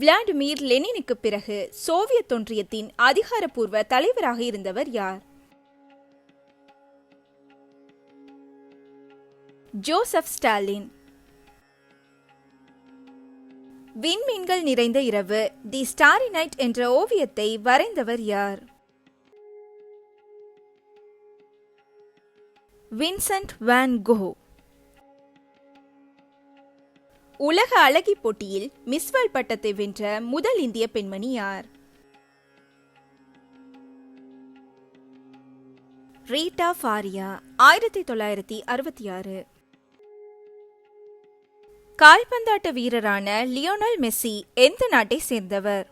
Vladimir லெனினுக்கு பிறகு Soviet ஒன்றியத்தின் அதிகாரப்பூர்வ தலைவராக இருந்தவர் யார்? Joseph Stalin. விண்மீன்கள் நிறைந்த இரவு தி ஸ்டாரி நைட் என்ற ஓவியத்தை வரைந்தவர் யார்? வின்சென்ட் வான் கோ உலக அழகி போட்டியில் மிஸ் வேர்ல்ட் பட்டத்தை வென்ற முதல் இந்திய பெண்மணி யார்? ரீட்டா ஃபாரியா ஆயிரத்தி தொள்ளாயிரத்தி அறுபத்தி ஆறு கால்பந்தாட்ட வீரரான லியோனல் மெஸ்ஸி எந்த நாட்டை சேர்ந்தவர்?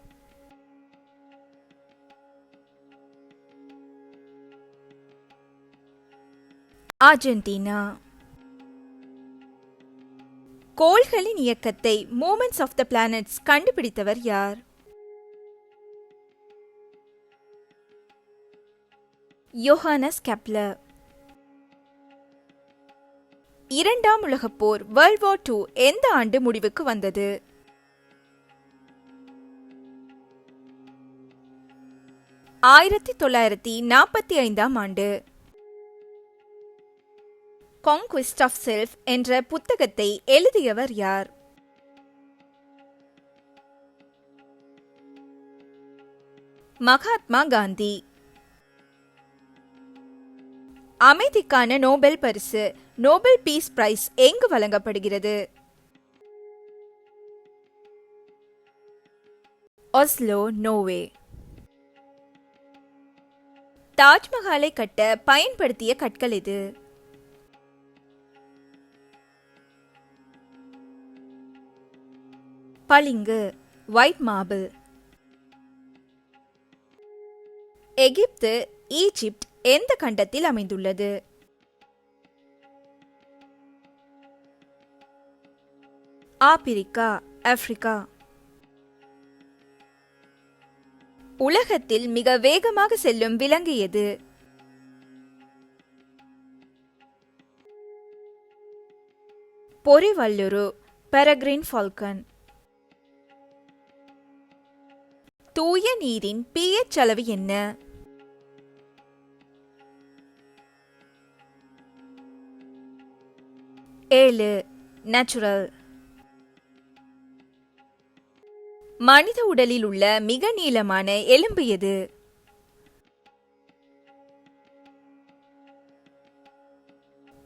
அர்ஜென்டினா. கோள்களின் இயக்கத்தை மூமெண்ட்ஸ் ஆஃப் த பிளானட்ஸ் கண்டுபிடித்தவர் யார்? Johannes Kepler. இரண்டாம் உலகப் போர் வேர்ல்ட் வார் டூ எந்த ஆண்டு முடிவுக்கு வந்தது? ஆயிரத்தி தொள்ளாயிரத்தி நாற்பத்தி ஐந்தாம் ஆண்டு. கான்குவிஸ்ட் ஆஃப் செல்ஃப் என்ற புத்தகத்தை எழுதியவர் யார்? மகாத்மா காந்தி. அமைதிக்கான நோபல் பரிசு நோபல் பீஸ் பிரைஸ் எங்கு வழங்கப்படுகிறது? ஒஸ்லோ நோவே தாஜ்மஹாலை கட்ட பயன்படுத்திய கற்கள் இது. பளிங்கு ஒயிட் மார்பிள் எகிப்து ஈஜிப்ட் எந்த கண்டத்தில் அமைந்துள்ளது? Africa Africa. உலகத்தில் மிக வேகமாக செல்லும் விலங்கு எது? பொறிவல்லுரு பெரக்ரின் ஃபால்கன் தூய நீரின் பிஎச் அளவு என்ன? ஏழு. நேச்சுரல் மனித உடலில் உள்ள மிக நீளமான எலும்பு எது?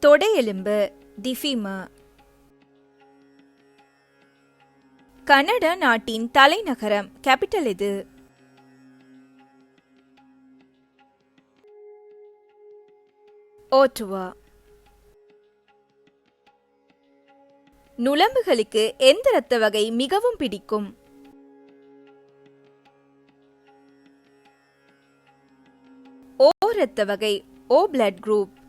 தொடை எலும்பு டிஃபிமா கனடா நாட்டின் தலைநகரம் கேபிட்டல் எது? ஓட்டுவா. நுழம்புகளுக்கு எந்த இரத்த வகை மிகவும் பிடிக்கும்? ஓ இரத்த வகை ஓ பிளட் குரூப்